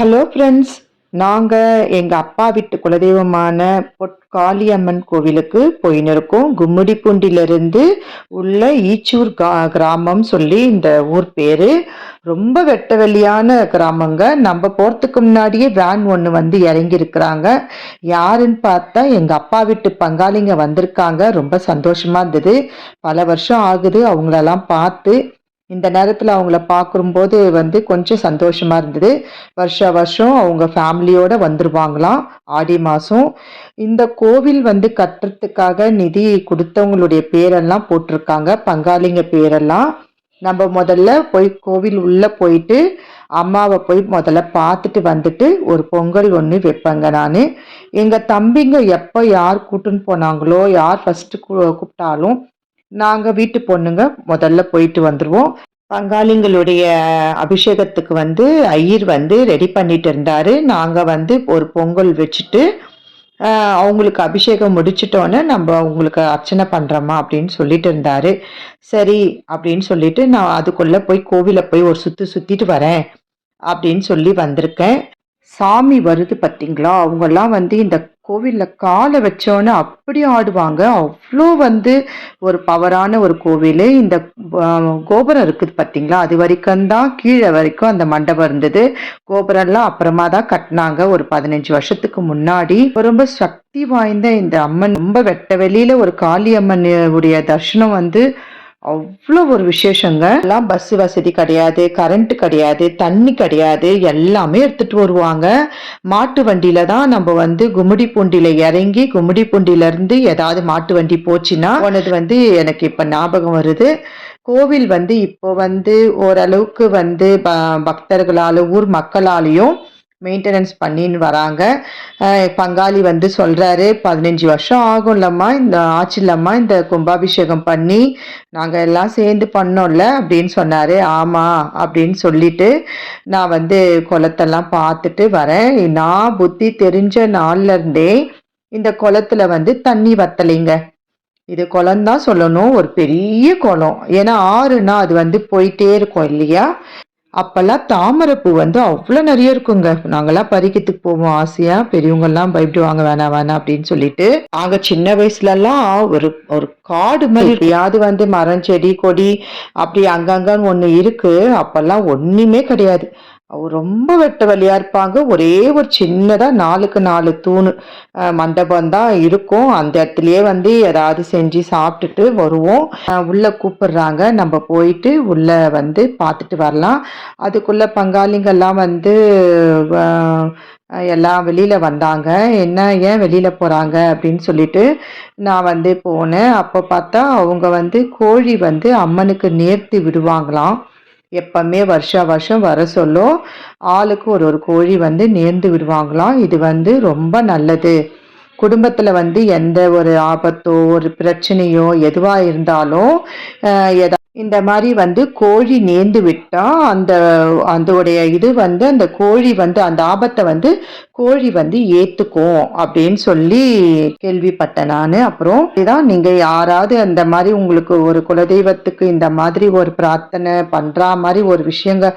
Hello friends நாங்கள் எங்கள் அப்பா வீட்டு குலதெய்வமான பொற்காளியம்மன் கோவிலுக்கு போயின்னு இருக்கோம் கும்மிடிப்பூண்டிலிருந்து உள்ள ஈச்சூர் கா கிராமம் சொல்லி இந்த ஊர் பேர். ரொம்ப வெட்ட வெளியான கிராமங்க. நம்ம போகிறதுக்கு முன்னாடியே வேன் ஒன்று வந்து இறங்கியிருக்கிறாங்க. யாருன்னு பார்த்தா எங்கள் அப்பா வீட்டு பங்காளிங்க வந்திருக்காங்க. ரொம்ப சந்தோஷமாக இருந்தது. பல வருஷம் ஆகுது அவங்களெல்லாம் பார்த்து. இந்த நேரத்தில் அவங்கள பார்க்கும்போது வந்து கொஞ்சம் சந்தோஷமாக இருந்தது. வருஷ வருஷம் அவங்க ஃபேமிலியோடு வந்துருவாங்களாம் ஆடி மாதம் இந்த கோவில் வந்து கட்டுறதுக்காக நிதி கொடுத்தவங்களுடைய பேரெல்லாம் போட்டிருக்காங்க பங்காளிங்க பேரெல்லாம். நம்ம முதல்ல போய் கோவில் உள்ளே போயிட்டு அம்மாவை போய் முதல்ல பார்த்துட்டு வந்துட்டு ஒரு பொங்கல் ஒன்று வைப்பேங்க நான். எங்கள் தம்பிங்க எப்போ யார் கூட்டுன்னு போனாங்களோ யார் ஃபஸ்ட்டு கூப்பிட்டாலும் நாங்கள் வீட்டு பொண்ணுங்க முதல்ல போயிட்டு வந்துடுவோம் பங்காளிங்களுடைய அபிஷேகத்துக்கு வந்து ஐயர் வந்து ரெடி பண்ணிட்டு இருந்தாரு. நாங்கள் வந்து ஒரு பொங்கல் வச்சுட்டு அவங்களுக்கு அபிஷேகம் முடிச்சிட்டோன்னே நம்ம அவங்களுக்கு அர்ச்சனை பண்ணுறோமா அப்படின்னு சொல்லிட்டு இருந்தாரு. சரி அப்படின்னு சொல்லிட்டு நான் அதுக்குள்ளே போய் கோவிலை போய் ஒரு சுற்றி சுற்றிட்டு வரேன் அப்படின்னு சொல்லி வந்திருக்கேன். சாமி வருது பார்த்தீங்களா அவங்கெல்லாம் வந்து இந்த கோவிலில் காலை வச்சோன்னே அப்படி ஆடுவாங்க. அவ்வளோ வந்து ஒரு பவரான ஒரு கோவில். இந்த கோபுரம் இருக்குது பார்த்தீங்களா அது வரைக்கும் தான் கீழே வரைக்கும் அந்த மண்டபம் இருந்தது. கோபுரம்லாம் அப்புறமா தான் கட்டினாங்க. ஒரு பதினஞ்சு வருஷத்துக்கு முன்னாடி. ரொம்ப சக்தி வாய்ந்த இந்த அம்மன் ரொம்ப வெட்ட வெளியில் ஒரு காளி அம்மன் உடைய தர்ஷனம் வந்து அவ்வளோ ஒரு விசேஷங்க. எல்லாம் பஸ் வசதி கிடையாது கரண்ட் கிடையாது தண்ணி கிடையாது எல்லாமே எடுத்துட்டு வருவாங்க. மாட்டு வண்டியில தான் நம்ம வந்து கும்மிடி பூண்டியில இறங்கி கும்மிடி பூண்டியில இருந்து ஏதாவது மாட்டு வண்டி போச்சுன்னா போனது வந்து எனக்கு இப்ப ஞாபகம் வருது. கோவில் வந்து இப்போ வந்து ஓரளவுக்கு வந்து ப- பக்தர்களால ஊர் மக்களாலையும் மெயின்டெனன்ஸ் பண்ணின்னு வராங்க. பங்காளி வந்து சொல்கிறாரு பதினஞ்சு வருஷம் ஆகும்லம்மா இந்த ஆச்சுலம்மா இந்த கும்பாபிஷேகம் பண்ணி நாங்கள் எல்லாம் சேர்ந்து பண்ணோம்ல அப்படின்னு சொன்னார். ஆமாம் அப்படின்னு சொல்லிட்டு நான் வந்து குளத்தெல்லாம் பார்த்துட்டு வரேன். நான் புத்தி தெரிஞ்ச நாள்ல இருந்தே இந்த குளத்துல வந்து தண்ணி வத்தலைங்க. இது குளம் தான் சொல்லணும் ஒரு பெரிய குளம். ஏன்னா ஆறுனா அது வந்து போயிட்டே இருக்கும் இல்லையா? அப்பெல்லாம் தாமரைப்பூ வந்து அவ்வளோ நிறைய இருக்குங்க. நாங்கெல்லாம் பறிக்கிறதுக்கு போவோம் ஆசையா. பெரியவங்கெல்லாம் பயப்படுவாங்க வேணாம் வேணாம் அப்படின்னு சொல்லிட்டு. நாங்க சின்ன வயசுலலாம் ஒரு ஒரு காடு மாதிரி எப்படியாவது வந்து மரம் செடி கொடி அப்படி அங்கங்கன்னு ஒன்று இருக்கு. அப்பெல்லாம் ஒண்ணுமே கிடையாது. ரொம்ப வெட்ட வழியாக இருப்பாங்க. ஒரே ஒரு சின்னதா நாலுக்கு நாலு தூணு மண்டபம் தான் இருக்கும். அந்த இடத்துலயே வந்து ஏதாவது செஞ்சு சாப்பிட்டுட்டு வருவோம். உள்ளே உள்ள கூப்பிடுறாங்க. நம்ம போயிட்டு உள்ள வந்து பார்த்துட்டு வரலாம். அதுக்குள்ள பங்காளிங்கெல்லாம் வந்து எல்லாம் வெளியில் வந்தாங்க. என்ன ஏன் வெளியில் போகிறாங்க அப்படின்னு சொல்லிட்டு நான் வந்து போனேன். அப்போ பார்த்தா அவங்க வந்து கோழி வந்து அம்மனுக்கு நேர்த்தி விடுவாங்களாம். எப்பவுமே வருஷா வருஷம் வர சொல்லும். ஆளுக்கு ஒரு ஒரு கோழி வந்து நேர்ந்து விடுவாங்களாம். இது வந்து ரொம்ப நல்லது. குடும்பத்தில் வந்து எந்த ஒரு ஆபத்தோ ஒரு பிரச்சனையோ எதுவாக இருந்தாலும் அஹ், எதா இந்த மாதிரி வந்து கோழி நேர்ந்து விட்டா அந்த அதோடைய இது வந்து அந்த கோழி வந்து அந்த ஆபத்தை வந்து கோழி வந்து ஏத்துக்கும் அப்படின்னு சொல்லி கேள்விப்பட்டேன் நான். அப்புறம் இதான் நீங்க யாராவது அந்த மாதிரி உங்களுக்கு ஒரு குலதெய்வத்துக்கு இந்த மாதிரி ஒரு பிரார்த்தனை பண்ற மாதிரி ஒரு விஷயங்க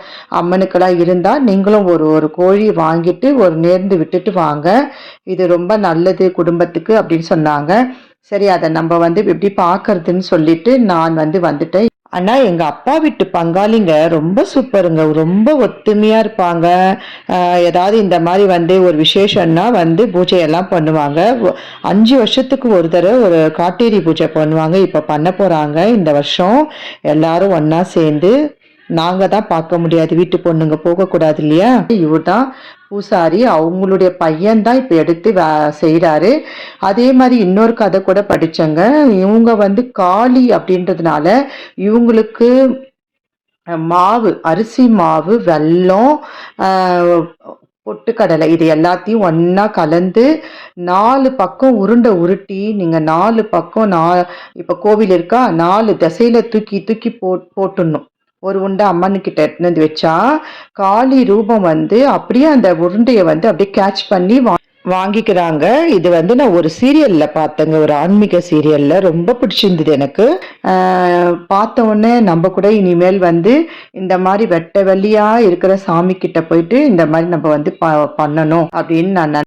அம்மனுக்கெல்லாம் இருந்தா நீங்களும் ஒரு ஒரு கோழி வாங்கிட்டு ஒரு நேர்ந்து விட்டுட்டு வாங்க. இது ரொம்ப நல்லது குடும்பத்துக்கு அப்படின்னு சொன்னாங்க. சரி அதை நம்ம வந்து எப்படி பார்க்கறதுன்னு சொல்லிட்டு நான் வந்து வந்துட்டேன். அண்ணா எங்க அப்பா வீட்டு பங்காளிங்க ரொம்ப சூப்பருங்க. ரொம்ப ஒத்துமையா இருப்பாங்க. ஏதாவது இந்த மாதிரி வந்து ஒரு விசேஷம்னா வந்து பூஜையெல்லாம் பண்ணுவாங்க. அஞ்சு வருஷத்துக்கு ஒரு தடவை ஒரு காட்டேரி பூஜை பண்ணுவாங்க. இப்ப பண்ண போறாங்க இந்த வருஷம். எல்லாரும் ஒன்றா சேர்ந்து நாங்க தான் பார்க்க முடியாது. வீட்டு பொண்ணுங்க போகக்கூடாது இல்லையா? இவர் தான் பூசாரி. அவங்களுடைய பையன் தான் இப்போ எடுத்து செய்கிறாரு அதே மாதிரி இன்னொரு கதை கூட படிச்சேங்க. இவங்க வந்து காளி அப்படின்றதுனால இவங்களுக்கு மாவு அரிசி மாவு வெல்லம் பொட்டுக்கடலை இது எல்லாத்தையும் ஒன்றா கலந்து நாலு பக்கம் உருண்டை உருட்டி நீங்கள் நாலு பக்கம் நா இப்போ கோவில் இருக்கா? நாலு திசையில் தூக்கி தூக்கி போ போட்டுடணும். ஒரு உருண்டை அம்மனுக்கிட்ட எடுத்துன்னு வந்து வச்சா காளி ரூபம் வந்து அப்படியே அந்த உருண்டையை வந்து அப்படியே கேட்ச் பண்ணி வா- வாங்கிக்கிறாங்க. இது வந்து நான் ஒரு சீரியல்ல பார்த்தேங்க. ஒரு ஆன்மீக சீரியல்ல. ரொம்ப பிடிச்சிருந்தது எனக்கு. பார்த்த உடனே நம்ம கூட இனிமேல் வந்து இந்த மாதிரி வெட்ட வெளியா இருக்கிற சாமி கிட்ட போயிட்டு இந்த மாதிரி நம்ம வந்து ப- பண்ணணும் அப்படின்னு நான்